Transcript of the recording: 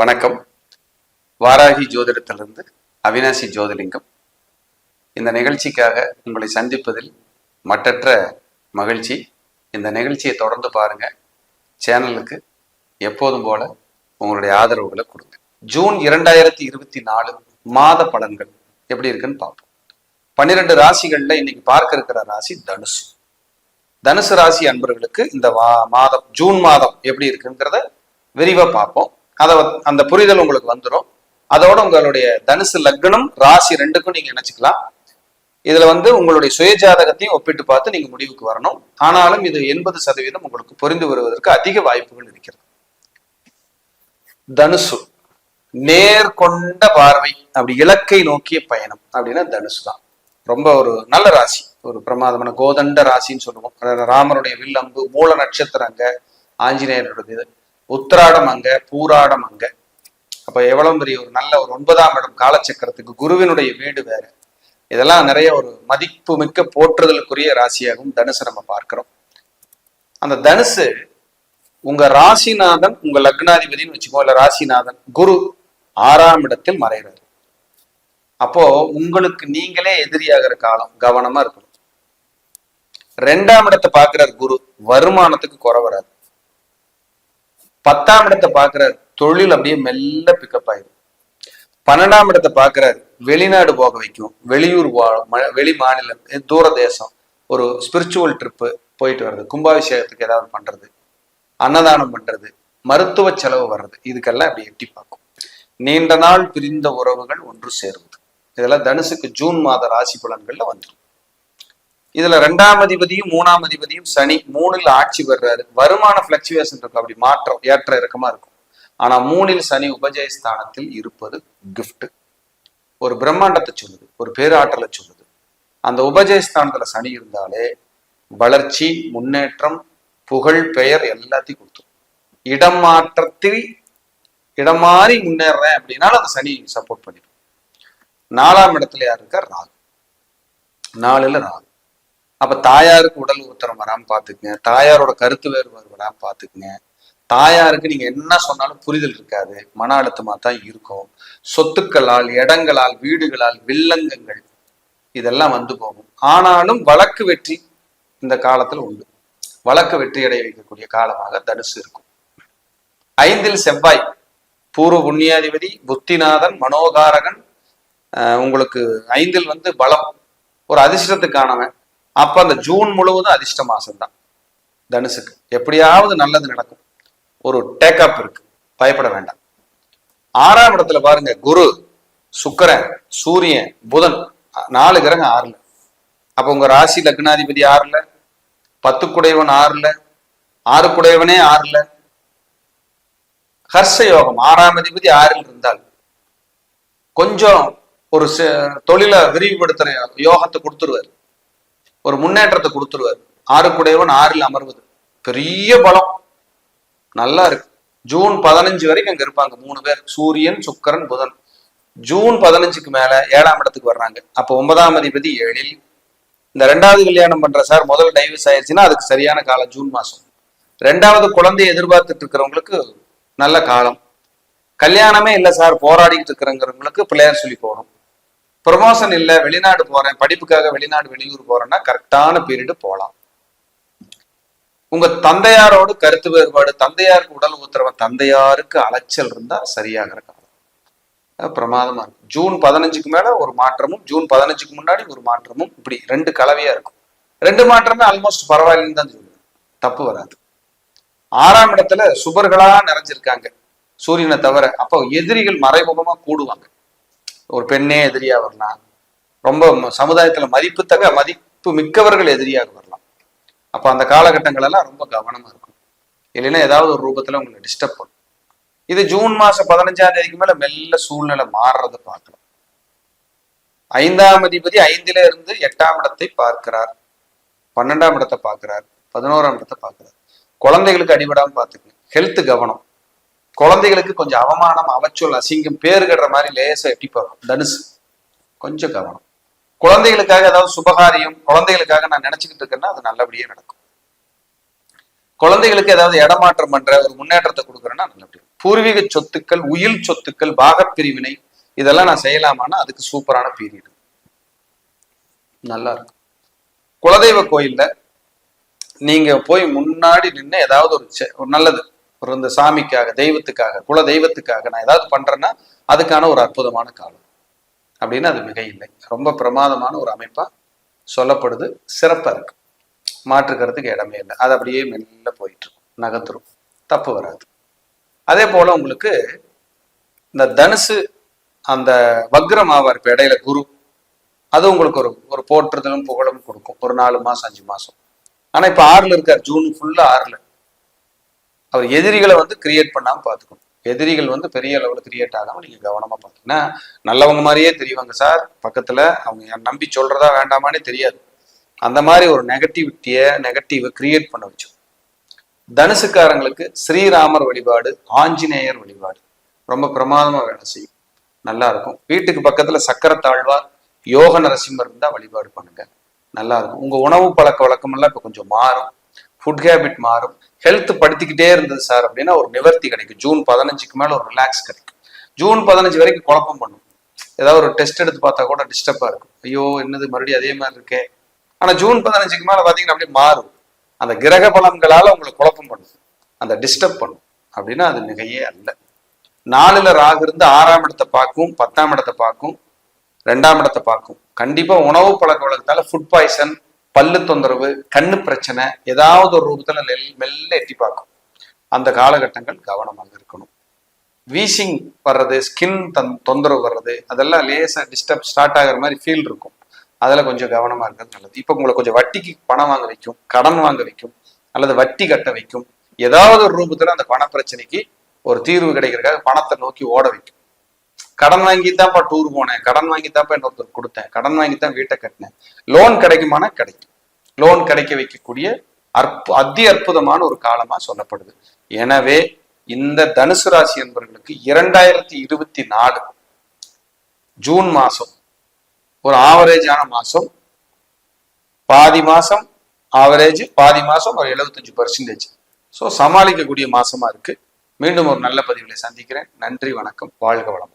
வணக்கம். வாராகி ஜோதிடத்திலிருந்து அவினாசி ஜோதிலிங்கம். இந்த நிகழ்ச்சிக்காக உங்களை சந்திப்பதில் மற்றற்ற மகிழ்ச்சி. இந்த நிகழ்ச்சியை தொடர்ந்து பாருங்க. சேனலுக்கு எப்போதும் போல உங்களுடைய ஆதரவுகளை கொடுங்க. ஜூன் இரண்டாயிரத்தி இருபத்தி நாலு மாத பலன்கள் எப்படி இருக்குன்னு பார்ப்போம். பன்னிரெண்டு ராசிகள்ல இன்னைக்கு பார்க்க இருக்கிற ராசி தனுசு. தனுசு ராசி அன்பர்களுக்கு இந்த மாதம் ஜூன் மாதம் எப்படி இருக்குங்கிறத விரிவா பார்ப்போம். அதை வ- அந்த புரிதல் உங்களுக்கு வந்துடும் அதோட உங்களுடைய தனுசு லக்னம் ராசி ரெண்டுக்கும் நீங்க நினைச்சுக்கலாம் இதுல வந்து உங்களுடைய சுயஜாதகத்தையும் ஒப்பிட்டு பார்த்து நீங்க முடிவுக்கு வரணும். ஆனாலும் இது எண்பது சதவீதம் உங்களுக்கு புரிந்து வருவதற்கு அதிக வாய்ப்புகள் இருக்கிறது. தனுசு. நேர் கொண்ட பார்வை. அப்படி இலக்கை நோக்கிய பயணம் அப்படின்னா தனுசு தான். ரொம்ப ஒரு நல்ல ராசி. ஒரு பிரமாதமான கோதண்ட ராசின்னு சொல்லுவோம். ராமருடைய வில்லம்பு மூல நட்சத்திரங்க அங்க ஆஞ்சநேயருடைய இது உத்திராடம் அங்க பூராடம் அங்க. அப்ப எவ்வளவு பெரிய ஒரு நல்ல ஒரு ஒன்பதாம் இடம் காலச்சக்கரத்துக்கு குருவினுடைய வீடு வேற. இதெல்லாம் நிறைய ஒரு மதிப்பு மிக்க போற்றுதலுக்குரிய ராசியாகவும் தனுசு நம்ம பார்க்கிறோம். அந்த தனுசு உங்க ராசிநாதன் உங்க லக்னாதிபதினு வச்சுக்கோ இல்ல ராசிநாதன் குரு ஆறாம் இடத்தில் மறைகிறார். அப்போ உங்களுக்கு நீங்களே எதிரியாகிற காலம் கவனமா இருக்கணும். ரெண்டாம் இடத்தை பார்க்கிறார் குரு. வருமானத்துக்கு குறை வராது. பத்தாம் இடத்தை பார்க்கிறார். தொழில் அப்படியே மெல்ல பிக்கப் ஆயிடும் பன்னெண்டாம் இடத்தை பார்க்கிறார். வெளிநாடு போக வைக்கும். வெளியூர் வா- ம- வெளி மாநிலம் தூர தேசம் ஒரு ஸ்பிரிச்சுவல் ட்ரிப்பு போயிட்டு வர்றது. கும்பாபிஷேகத்துக்கு ஏதாவது பண்றது. அன்னதானம் பண்றது. மருத்துவ செலவு வர்றது. இதுக்கெல்லாம் அப்படி எட்டி பார்க்கும். நீண்ட நாள் பிரிந்த உறவுகள் ஒன்று சேருவது. இதெல்லாம் தனுசுக்கு ஜூன் மாத ராசி பலன்கள்ல வந்துடும் இதுல ரெண்டாம் அதிபதியும் மூணாம் அதிபதியும் சனி மூணுல ஆட்சி பெறாரு வருமான பிளக்சுவேஷன் இருக்கும். அப்படி மாற்றம் ஏற்ற இறக்கமா இருக்கும். ஆனா மூணில் சனி உபஜயஸ்தானத்தில் இருப்பது கிஃப்ட் ஒரு பிரம்மாண்டத்தை சொல்லுது ஒரு பேராற்றலை சொல்லுது. அந்த உபஜயஸ்தானத்துல சனி இருந்தாலே வளர்ச்சி முன்னேற்றம் புகழ் பெயர் எல்லாத்தையும் கொடுத்துரும். இடம் மாற்றத்தில் இடம் மாறி முன்னேறேன் அப்படின்னாலும் அந்த சனி சப்போர்ட் பண்ணிடும். நாலாம் இடத்துல யார் இருக்கார்? ராகு. நாலுல ராகு. அப்ப தாயாருக்கு உடல் உத்தரம் வராம பாத்துக்குங்க. தாயாரோட கருத்து வேறுபாடு வராம பாத்துக்குங்க. தாயாருக்கு நீங்க என்ன சொன்னாலும் புரிதல் இருக்காது. மன அழுத்தமா தான் இருக்கும். சொத்துக்களால் இடங்களால் வீடுகளால் வில்லங்கங்கள் இதெல்லாம் வந்து போகும். ஆனாலும் வழக்கு வெற்றி இந்த காலத்துல உண்டு. வழக்கு வெற்றி அடைய வைக்கக்கூடிய காலமாக தனுசு இருக்கும். ஐந்தில் செவ்வாய். பூர்வ புண்ணியாதிபதி புத்திநாதன் மனோகாரகன் உங்களுக்கு ஐந்தில் வந்து பலம். ஒரு அதிர்ஷ்டத்துக்கானவன். அப்ப அந்த ஜூன் முழுவதும் அதிர்ஷ்ட மாசம் தான் தனுசுக்கு. எப்படியாவது நல்லது நடக்கும். ஒரு டேக்கப் இருக்கு. பயப்பட வேண்டாம். ஆறாம் இடத்துல பாருங்க குரு சுக்கரன் சூரியன் புதன் நாலு கிரகம் ஆறுல. அப்ப உங்க ராசி லக்னாதிபதி ஆறுல பத்து குடையவன் ஆறுல ஆறு குடையவனே ஆறுல. ஹர்ஷ யோகம் ஆறாம் அதிபதி ஆறில் இருந்தால் கொஞ்சம் ஒரு ச- தொழிலை விரிவுபடுத்துற யோகத்தை கொடுத்துருவார். ஒரு முன்னேற்றத்தை கொடுத்துருவார். ஆறு குடையவன் ஆறில் அமர்வது. பெரிய பலம். நல்லா இருக்கு. ஜூன் பதினஞ்சு வரைக்கும் அங்க இருப்பாங்க மூணு பேர். சூரியன் சுக்கரன் புதன். ஜூன் பதினஞ்சுக்கு மேல ஏழாம் இடத்துக்கு வர்றாங்க. அப்போ ஒன்பதாம் அதிபதி ஏழில். இந்த ரெண்டாவது கல்யாணம் பண்ற சார் முதல் டைவர்ஸ் ஆயிடுச்சுன்னா அதுக்கு சரியான காலம் ஜூன் மாசம். ரெண்டாவது குழந்தையை எதிர்பார்த்துட்டு இருக்கிறவங்களுக்கு நல்ல காலம். கல்யாணமே இல்லை சார். போராடிட்டு இருக்கிறவங்களுக்கு பிள்ளையார் சொல்லி போகணும். ப்ரொமோஷன் இல்லை வெளிநாடு போறேன் படிப்புக்காக வெளிநாடு வெளியூர் போறேன்னா கரெக்டான பீரியடு போகலாம் உங்க தந்தையாரோடு கருத்து வேறுபாடு தந்தையாருக்கு உடல் உத்தரவு தந்தையாருக்கு அலைச்சல் இருந்தா சரியாகிற காலம். பிரமாதமா இருக்கும் ஜூன் பதினஞ்சுக்கு மேல ஒரு மாற்றமும் ஜூன் பதினஞ்சுக்கு முன்னாடி ஒரு மாற்றமும் இப்படி ரெண்டு கலவையா இருக்கும். ரெண்டு மாற்றமே ஆல்மோஸ்ட் பரவாயில்லைன்னு தான் சொல்லுவேன். தப்பு வராது. ஆறாம் இடத்துல சுபர்களா நிறைஞ்சிருக்காங்க. சூரியனை தவிர அப்போ எதிரிகள் மறைமுகமா கூடுவாங்க. ஒரு பெண்ணே எதிரியா வரலாம். ரொம்ப ம- சமுதாயத்துல மதிப்புத்தக்க மதிப்பு மிக்கவர்கள் எதிரியாக வரலாம். அப்ப அந்த காலகட்டங்கள் எல்லாம் ரொம்ப கவனமா இருக்கும் இல்லைன்னா ஏதாவது ஒரு ரூபத்துல உங்களை டிஸ்டர்ப் பண்ணும். இது ஜூன் மாசம் பதினஞ்சாம் தேதிக்கு மேல மெல்ல சூழ்நிலை மாறுறதை பார்க்கலாம். ஐந்தாம் அதிபதி ஐந்துல இருந்து எட்டாம் இடத்தை பார்க்கிறார். பன்னெண்டாம் இடத்தை பார்க்கிறார். பதினோராம் இடத்தை பார்க்கிறார். குழந்தைகளுக்கு அடிபடாம பார்த்துக்கணும். ஹெல்த் கவனம். குழந்தைகளுக்கு கொஞ்சம் அவமானம் அவச்சொல் அசிங்கம் பேர் கடுற மாதிரி லேசா எட்டி போகும் தனுசு. கொஞ்சம் கவனம். குழந்தைகளுக்காக ஏதாவது சுபகாரியம் குழந்தைகளுக்காக நான் நினைச்சுக்கிட்டு இருக்கேன்னா அது நல்லபடியா நடக்கும். குழந்தைகளுக்கு ஏதாவது இடமாற்றம் பண்ற ஒரு முன்னேற்றத்தை கொடுக்குறேன்னா நல்லபடியா பூர்வீக சொத்துக்கள் உயில் சொத்துக்கள் பாகப்பிரிவினை இதெல்லாம் நான் செய்யலாமான்னா அதுக்கு சூப்பரான பீரியடு. நல்லா இருக்கும் குலதெய்வ கோயில்ல நீங்க போய் முன்னாடி நின்று ஏதாவது ஒரு செ- ஒரு நல்லது. ஒரு இந்த சாமிக்காக தெய்வத்துக்காக குல தெய்வத்துக்காக நான் ஏதாவது பண்றேன்னா அதுக்கான ஒரு அற்புதமான காலம். அப்படின்னு அது மிக இல்லை ரொம்ப பிரமாதமான ஒரு அமைப்பா சொல்லப்படுது. சிறப்பா இருக்கு. மாற்றுக்கிறதுக்கு இடமே இல்லை. அது அப்படியே மெல்ல போயிட்டு இருக்கும் நகர்த்துரும் தப்பு வராது. அதே போல உங்களுக்கு இந்த தனுசு அந்த வக்ரம் ஆவார் இப்ப இடையில குரு அது உங்களுக்கு ஒரு ஒரு போற்றுதலும் புகழும் கொடுக்கும். ஒரு நாலு மாசம் அஞ்சு மாசம். ஆனா இப்ப ஆறுல இருக்கார். ஜூன் ஃபுல்லா ஆறுல. அவர் எதிரிகளை வந்து கிரியேட் பண்ணாம பார்த்துக்கணும். எதிரிகள் வந்து பெரிய அளவில் கிரியேட் ஆகாம நீங்கள் கவனமா பாத்தீங்கன்னா நல்லவங்க மாதிரியே தெரியுவாங்க சார். பக்கத்துல அவங்க நம்பி சொல்றதா வேண்டாமானே தெரியாது. அந்த மாதிரி ஒரு நெகட்டிவிட்டியை நெகட்டிவ் கிரியேட் பண்ண வச்சோம். தனுசுக்காரங்களுக்கு ஸ்ரீராமர் வழிபாடு ஆஞ்சநேயர் வழிபாடு. ரொம்ப பிரமாதமா வேலை செய்யும். நல்லா இருக்கும். வீட்டுக்கு பக்கத்துல சக்கரத்தாழ்வார் யோக நரசிம்மர் இருந்தால் வழிபாடு பண்ணுங்க. நல்லா இருக்கும். உங்க உணவு பழக்க வழக்கம் எல்லாம் கொஞ்சம் மாறும். ஃபுட் ஹேபிட் மாறும். ஹெல்த் படுத்திக்கிட்டே இருந்தது சார் அப்படின்னா ஒரு நிவர்த்தி கிடைக்கும். ஜூன் பதினஞ்சுக்கு மேலே ஒரு ரிலாக்ஸ் கிடைக்கும். ஜூன் பதினஞ்சு வரைக்கும் குழப்பம் பண்ணும். ஏதாவது ஒரு டெஸ்ட் எடுத்து பார்த்தா கூட டிஸ்டர்பாக இருக்கும். ஐயோ என்னது மறுபடியும் அதே மாதிரி இருக்கே. ஆனால் ஜூன் பதினஞ்சுக்கு மேலே பார்த்தீங்கன்னா அப்படியே மாறும். அந்த கிரக பலன்களால் உங்களை குழப்பம் பண்ணும். அந்த டிஸ்டர்ப் பண்ணும். அப்படின்னா அது மிகையே அல்ல. நாலுல ராகு இருந்து ஆறாம் இடத்தை பார்க்கும் பத்தாம் இடத்தை பார்க்கும் ரெண்டாம் இடத்தை பார்க்கும். கண்டிப்பாக உணவு பழக்க வழக்கத்தால் ஃபுட் பாய்சன் பல்லு தொந்தரவு கண்ணு பிரச்சனை ஏதாவது ஒரு ரூபத்துல நெல் மெல்ல எட்டி பார்க்கும். அந்த காலகட்டங்கள் கவனமாக இருக்கணும். வீசிங் வர்றது ஸ்கின் தன் தொந்தரவு வர்றது அதெல்லாம் லேசாக டிஸ்டர்ப் ஸ்டார்ட் ஆகிற மாதிரி ஃபீல் இருக்கும். அதில் கொஞ்சம் கவனமாக இருக்கிறது நல்லது. இப்போ உங்களை கொஞ்சம் வட்டிக்கு பணம் வாங்க வைக்கும் கடன் வாங்க வைக்கும் அல்லது வட்டி கட்ட வைக்கும். ஏதாவது ஒரு ரூபத்தில் அந்த பண பிரச்சனைக்கு ஒரு தீர்வு கிடைக்கிறதுக்காக பணத்தை நோக்கி ஓட வைக்கும். கடன் வாங்கி தான்ப்பா டூர் போனேன். கடன் வாங்கி தான்ப்பா இன்னொருத்தர் கொடுத்தேன். கடன் வாங்கி தான் வீட்டை கட்டினேன். லோன் கிடைக்குமானா கிடைக்கும். லோன் கிடைக்க வைக்கக்கூடிய அற்பு அதி அற்புதமான ஒரு காலமா சொல்லப்படுது. எனவே இந்த தனுசு ராசி என்பவர்களுக்கு இரண்டாயிரத்தி இருபத்தி நாலு ஜூன் மாசம் ஒரு ஆவரேஜான மாசம். பாதி மாசம் ஆவரேஜ் பாதி மாசம் ஒரு எழுபத்தஞ்சு பர்சன்டேஜ் ஸோ சமாளிக்கக்கூடிய மாசமா இருக்கு. மீண்டும் ஒரு நல்ல பதிவில் சந்திக்கிறேன். நன்றி வணக்கம். வாழ்க வளம்